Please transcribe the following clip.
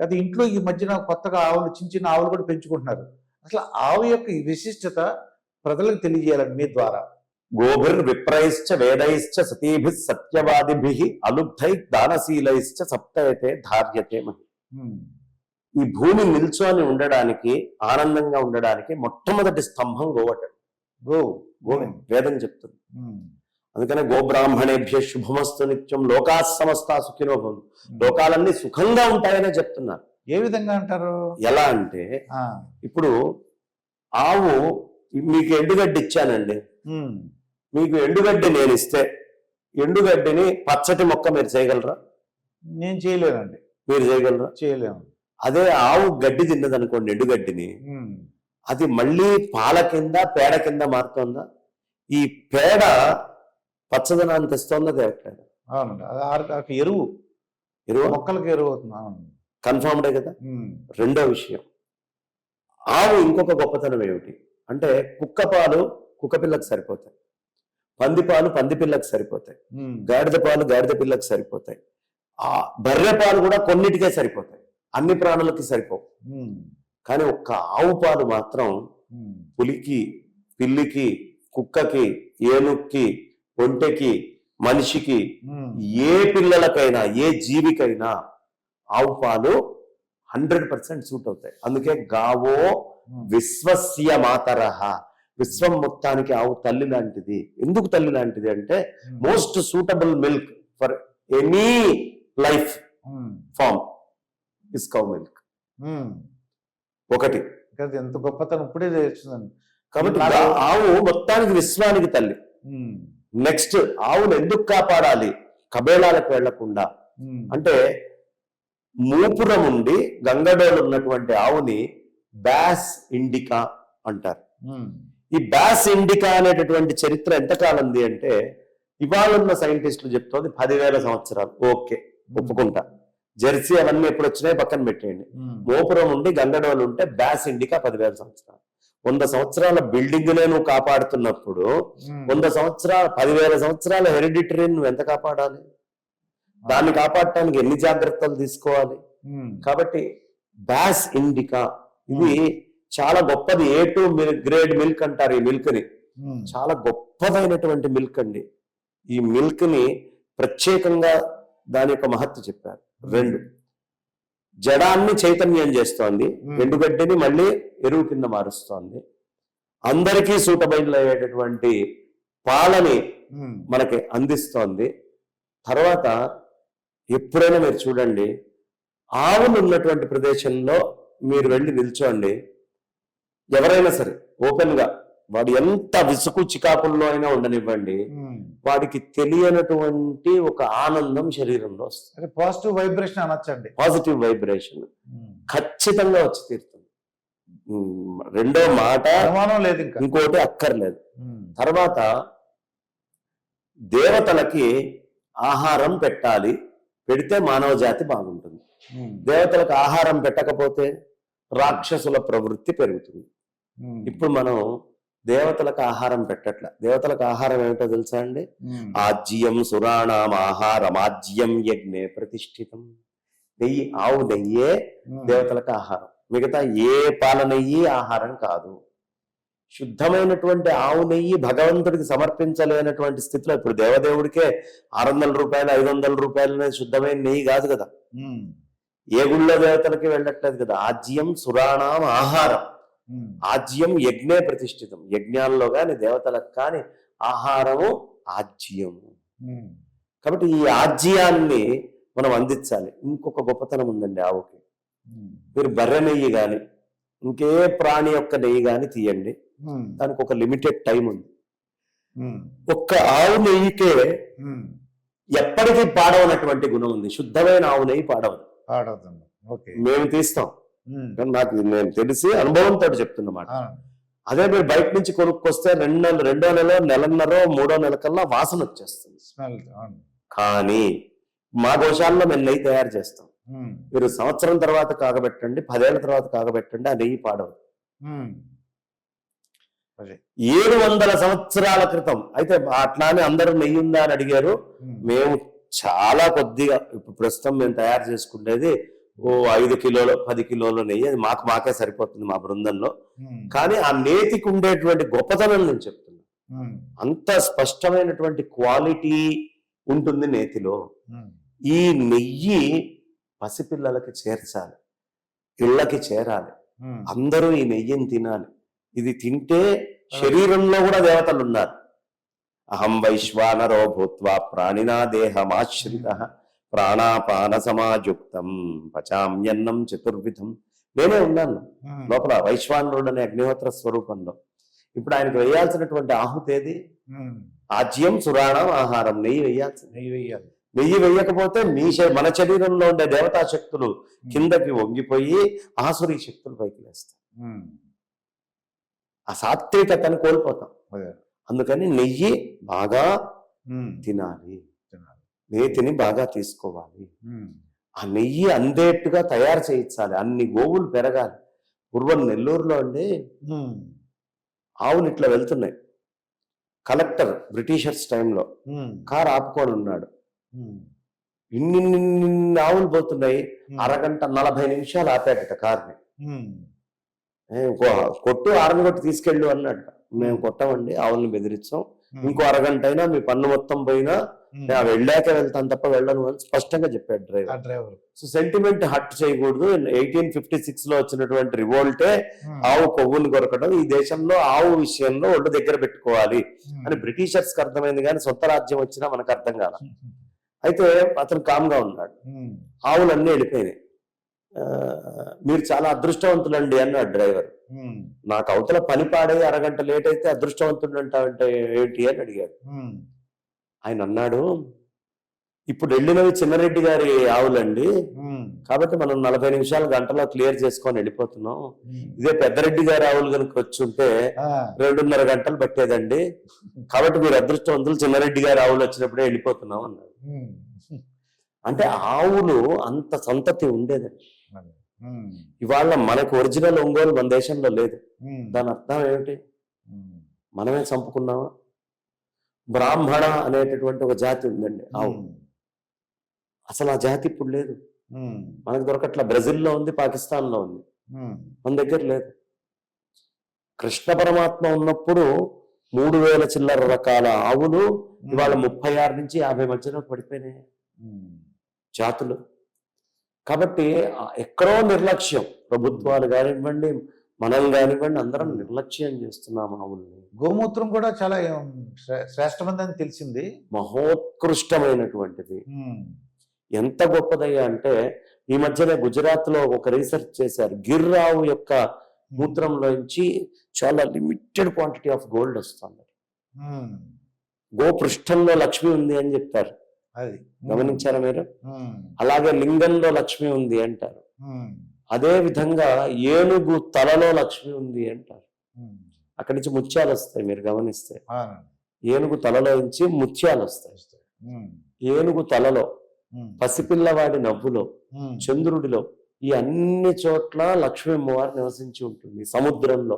అది ఇంట్లో ఈ మధ్యన కొత్తగా ఆవులు చిన్న చిన్న ఆవులు కూడా పెంచుకుంటున్నారు. అసలు ఆవు యొక్క విశిష్టత ప్రజలకు తెలియజేయాలని మీ ద్వారా. గోభిర్ విప్రైశ్చ వేదైశ్చ సతీభి సత్యవాదిభి అలుబ్ధై దానశీలైశ్చ సప్తయతే ధార్యతే మహి. ఈ భూమి నిల్చొని ఉండడానికి ఆనందంగా ఉండడానికి మొట్టమొదటి స్తంభం గోవటం. గో గోవే వేదం చెప్తుంది. అందుకనే గోబ్రాహ్మణేభ్య శుభమస్తు నిత్యం లోకా సమస్త సుఖినో భవంతు. లోకాలన్నీ సుఖంగా ఉంటాయనే చెప్తున్నారు. ఏ విధంగా అంటారు? ఎలా అంటే ఇప్పుడు ఆవు మీకు ఎండుగడ్డి ఇచ్చానండి. మీకు ఎండుగడ్డి నేను ఇస్తే ఎండుగడ్డిని పచ్చటి మొక్క మీరు చేయగలరా? నేను చేయలేనండి మీరు చేయగలరా? చేయలేము. అదే ఆవు గడ్డి తిన్నదనుకోండి ఎండుగడ్డిని. ఉమ్, అది మళ్ళీ పాల కింద పేడ కింద మారుతోందా? ఈ పేడ పచ్చదనాన్ని తెస్తోందా తేవట్లేదు? అవునండి. ఎరువు. ఎరువు? మొక్కలకు ఎరువు అవుతుంది. అవును కన్ఫర్మ్డే కదా? రెండో విషయం. ఆవు ఇంకొక గొప్పతనం ఏమిటి? అంటే కుక్క పాలు కుక్క పిల్లకు సరిపోతాయి. పంది పాలు పంది పిల్లకు సరిపోతాయి. గాడిద పాలు గాడిద పిల్లకు సరిపోతాయి. ఆ బర్రె పాలు కూడా కొన్నిటికే సరిపోతాయి. అన్ని ప్రాణులకి సరిపోవు. ఉమ్, కానీ ఒక్క ఆవు పాలు మాత్రం పులికి పిల్లికి కుక్కకి ఏనుక్కి ఒంటెకి మనిషికి ఏ పిల్లలకైనా ఏ జీవికైనా ఆవు పాలు హండ్రెడ్ పర్సెంట్ సూట్ అవుతాయి. అందుకే గావో విశ్వస్య మాతరహ విశ్వం మొత్తానికి ఆవు తల్లి లాంటిది. ఎందుకు తల్లి లాంటిది అంటే most suitable milk for any life form is cow milk. ఒకటి. ఎంత గొప్పతనం ఇప్పుడే తెలుస్తుందండి కాబట్టి ఆవు మొత్తానికి విశ్వానికి తల్లి. నెక్స్ట్ ఆవును ఎందుకు కాపాడాలి? కబేళాలకు వెళ్ళకుండా. అంటే మూపురం ఉండి గంగడోలు ఉన్నటువంటి ఆవుని బ్యాస్ ఇండికా అంటారు. ఈ బ్యాస్ ఇండికా అనేటటువంటి చరిత్ర ఎంతకాలంది అంటే ఇవాళ ఉన్న సైంటిస్టులు చెప్తోంది పదివేల సంవత్సరాలు. ఓకే ఒప్పుకుంటా. జెర్సీ అవన్నీ ఎప్పుడు వచ్చినాయి పక్కన పెట్టేయండి. మోపురం ఉండి గంగడోలు ఉంటే బ్యాస్ ఇండికా పదివేల సంవత్సరాలు. వంద సంవత్సరాల బిల్డింగ్లే నువ్వు కాపాడుతున్నప్పుడు వంద సంవత్సరాల పదివేల సంవత్సరాల హెరిడిటరీ నువ్వు ఎంత కాపాడాలి? దాన్ని కాపాడటానికి ఎన్ని జాగ్రత్తలు తీసుకోవాలి? కాబట్టి బ్యాస్ ఇండికా. ఇది చాలా గొప్పది. ఏ టు గ్రేడ్ మిల్క్ అంటారు ఈ మిల్క్ని చాలా గొప్పదైనటువంటి మిల్క్ అండి. ఈ మిల్క్ని ప్రత్యేకంగా దాని యొక్క మహత్వ చెప్పారు. రెండు. జడాన్ని చైతన్యం చేస్తోంది. ఎండుగడ్డిని మళ్ళీ ఎరువు కింద మారుస్తోంది. అందరికీ సూటబైల్ అయ్యేటటువంటి పాలని మనకి అందిస్తోంది. తర్వాత ఎప్పుడైనా మీరు చూడండి ఆవులు ఉన్నటువంటి ప్రదేశంలో మీరు వెళ్ళి నిల్చోండి. ఎవరైనా సరే ఓపెన్గా వాడు ఎంత విసుగు చికాకుల్లో అయినా ఉండనివ్వండి ఉమ్. వాడికి తెలియనటువంటి ఒక ఆనందం శరీరంలో వస్తుంది. Positive vibration అనొచ్చండి. Positive vibration um. ఖచ్చితంగా వచ్చి తీరుతుంది. ఉమ్, రెండో మాట లేదు ఇంకా. ఇంకోటి అక్కర్లేదు. తర్వాత దేవతలకి ఆహారం పెట్టాలి పెడితే మానవ జాతి బాగుంటుంది. దేవతలకు ఆహారం పెట్టకపోతే రాక్షసుల ప్రవృత్తి పెరుగుతుంది. ఇప్పుడు మనం దేవతలకు ఆహారం పెట్టట్ల. దేవతలకు ఆహారం ఏమిటో తెలుసా అండి? ఆజ్యం సురాణం ఆహారం ఆజ్యం యజ్ఞే ప్రతిష్ఠితం. నెయ్యి ఆవు నెయ్యే దేవతలకు ఆహారం. మిగతా ఏ పాల నెయ్యి ఆహారం కాదు. శుద్ధమైనటువంటి ఆవు నెయ్యి భగవంతుడికి సమర్పించలేనటువంటి స్థితిలో ఇప్పుడు దేవదేవుడికే ఆరు వందల రూపాయలు ఐదు వందల రూపాయలు అనేది శుద్ధమైన నెయ్యి కాదు కదా. ఏ గుళ్ళో దేవతలకి వెళ్ళట్లేదు కదా. ఆజ్యం సురాణం ఆహారం. ఆజ్యం యజ్ఞే ప్రతిష్ఠితం. యజ్ఞాల్లో కానీ దేవతలకు కానీ ఆహారము ఆజ్యము. కాబట్టి ఈ ఆజ్యాన్ని మనం అందించాలి. ఇంకొక గొప్పతనం ఉందండి ఆవుకి. మీరు బర్రె నెయ్యి కానీ ఇంకే ప్రాణి యొక్క నెయ్యి కానీ తీయండి. దానికి ఒక లిమిటెడ్ టైం ఉంది. ఒక్క ఆవు నెయ్యికే. ఎప్పటికీ పాడవనటువంటి గుణం ఉంది. శుద్ధమైన ఆవు నెయ్యి పాడవదు. పాడవుతుంది ఓకే. మేము తీస్తాం. నాకు నేను తెలిసి అనుభవంతో చెప్తున్నమాట అదే మీరు బయట నుంచి కొనుక్కొస్తే రెండు నెలలు రెండో నెల నెలన్నర మూడో నెల కల్లా వాసన వచ్చేస్తుంది. కానీ మా గోశాలలో మేము నెయ్యి తయారు చేస్తాం. మీరు సంవత్సరం తర్వాత కాగబెట్టండి పదేళ్ళ తర్వాత కాగబెట్టండి ఆ నెయ్యి. అదే. ఏడు వందల సంవత్సరాల క్రితం అయితే అట్లానే అందరూ నెయ్యి ఉందా అని అడిగారు. మేము చాలా కొద్దిగా ఇప్పుడు ప్రస్తుతం మేము తయారు చేసుకునేది ఓ ఐదు కిలోలు పది కిలోలు నెయ్యి అది మాకు మాకే సరిపోతుంది మా బృందంలో. కానీ ఆ నేతికి ఉండేటువంటి గొప్పతనం నేను చెప్తున్నా. అంత స్పష్టమైనటువంటి క్వాలిటీ ఉంటుంది నేతిలో. ఈ నెయ్యి పసిపిల్లలకి చేర్చాలి. ఇళ్ళకి చేరాలి. అందరూ ఈ నెయ్యిని తినాలి. ఇది తింటే శరీరంలో కూడా దేవతలు ఉన్నారు. అహం వైశ్వానరో భూత్వా ప్రాణినా దేహమాశ్రిత. ప్రాణాపాన సమాయుక్తం పచామ్యన్నం చతుర్విధం. నేనే ఉన్నాను. లోపల వైశ్వానరుడు అనే అగ్నిహోత్ర స్వరూపంలో. ఇప్పుడు ఆయనకు వేయాల్సినటువంటి ఆహుతి ఏది? ఆజ్యం సురాణం ఆహారం. నెయ్యి వేయాల్సింది నెయ్యి వేయాలి. నెయ్యి వేయకపోతే మీ మన శరీరంలో ఉండే దేవతా శక్తులు కిందకి వంగిపోయి ఆసురీ శక్తులు పైకి లేస్తాయి. ఉమ్, ఆ సాత్వికతను కోల్పోతాం. అదే. అందుకని నెయ్యి బాగా తినాలి. నేతిని బాగా తీసుకోవాలి. ఆ నెయ్యి అందేట్టుగా తయారు చేయించాలి. అన్ని గోవులు పెరగాలి. పూర్వం నెల్లూరులో అండి ఆవులు ఇట్లా వెళ్తున్నాయి. కలెక్టర్ బ్రిటిషర్స్ టైంలో కారు ఆపుకొని ఉన్నాడు. ఇన్ని ఆవులు పోతున్నాయి. అరగంట నలభై నిమిషాలు ఆపాడట కార్ని. కొట్టు ఆరని కొట్టి తీసుకెళ్ళు అన్నట్ట మేము కొట్టమండి ఆవుల్ని బెదిరించాం ఇంకో అరగంట అయినా మీ పన్ను మొత్తం పోయినా నేను వెళ్ళాక వెళ్తాను తప్ప వెళ్ళను అని స్పష్టంగా చెప్పాడు driver. Driver. So sentiment hurt చేయకూడదు. ఎయిటీన్ ఫిఫ్టీ సిక్స్లో వచ్చినటువంటి రివోల్టే ఆవు కొవ్వుని కొరకడం ఈ దేశంలో ఆవు విషయంలో ఒళ్ళు దగ్గర పెట్టుకోవాలి అని బ్రిటిషర్స్కి అర్థమైంది కానీ సొంత రాజ్యం వచ్చినా మనకు అర్థం కాల. అయితే అతను కామ్గా ఉన్నాడు. ఉమ్, ఆవులన్నీ వెళ్ళిపోయినాయి. మీరు చాలా అదృష్టవంతులండి అన్నాడు డ్రైవర్. నాకు అవతల పని పాడే అరగంట లేట్ అయితే అదృష్టవంతుడు అంటావంటే ఏంటి అని అడిగాడు. ఆయన అన్నాడు ఇప్పుడు వెళ్ళినవి చిన్నరెడ్డి గారి ఆవులండి. కాబట్టి మనం నలభై నిమిషాలు గంటలో క్లియర్ చేసుకొని వెళ్ళిపోతున్నాం. ఇదే పెద్దరెడ్డి గారి ఆవులు కనుక వచ్చి ఉంటే రెండున్నర గంటలు పట్టేదండి. కాబట్టి మీరు అదృష్టవంతులు చిన్నరెడ్డి గారి ఆవులు వచ్చినప్పుడే వెళ్ళిపోతున్నాం అన్నాడు. అంటే ఆవులు అంత సంతతి ఉండేదండి ఇవాళ మనకు ఒరిజినల్ ఒంగోలు మన దేశంలో లేదు. దాని అర్థం ఏమిటి? మనమే చంపుకున్నామా? బ్రాహ్మణ అనేటటువంటి ఒక జాతి ఉందండి. ఆవు. అసలు ఆ జాతి ఇప్పుడు లేదు. మనకు దొరకట్ల. బ్రెజిల్లో ఉంది పాకిస్తాన్లో ఉంది. మన దగ్గర లేదు. కృష్ణ పరమాత్మ ఉన్నప్పుడు మూడు వేల చిల్లర రకాల ఆవులు ఇవాళ ముప్పై ఆరు నుంచి యాభై మధ్యలో పడిపోయినాయి. జాతులు. కాబట్టి ఎక్కడో నిర్లక్ష్యం ప్రభుత్వాలు కానివ్వండి మనం కానివ్వండి అందరం నిర్లక్ష్యం చేస్తున్నాం ఆవుల్ని. గోమూత్రం కూడా చాలా శ్రేష్టమైనదని తెలిసింది. మహోత్కృష్టమైనటువంటిది. ఎంత గొప్పదయ్యా అంటే ఈ మధ్యనే గుజరాత్లో ఒక రీసెర్చ్ చేశారు. గిర్రావు యొక్క మూత్రంలోంచి చాలా లిమిటెడ్ క్వాంటిటీ ఆఫ్ గోల్డ్ వస్తుంది. గోపృష్ఠంలో లక్ష్మి ఉంది అని చెప్తారు. అది. గమనించారా మీరు? అలాగే లింగంలో లక్ష్మి ఉంది అంటారు. అదే విధంగా ఏనుగు తలలో లక్ష్మి ఉంది అంటారు. అక్కడి నుంచి ముత్యాలు వస్తాయి మీరు గమనిస్తే. ఏనుగు తలలో నుంచి ముత్యాలు వస్తాయి. ఏనుగు తలలో పసిపిల్లవాడి నవ్వులో చంద్రుడిలో ఈ అన్ని చోట్ల లక్ష్మీ అమ్మవారు నివసించి ఉంటుంది సముద్రంలో.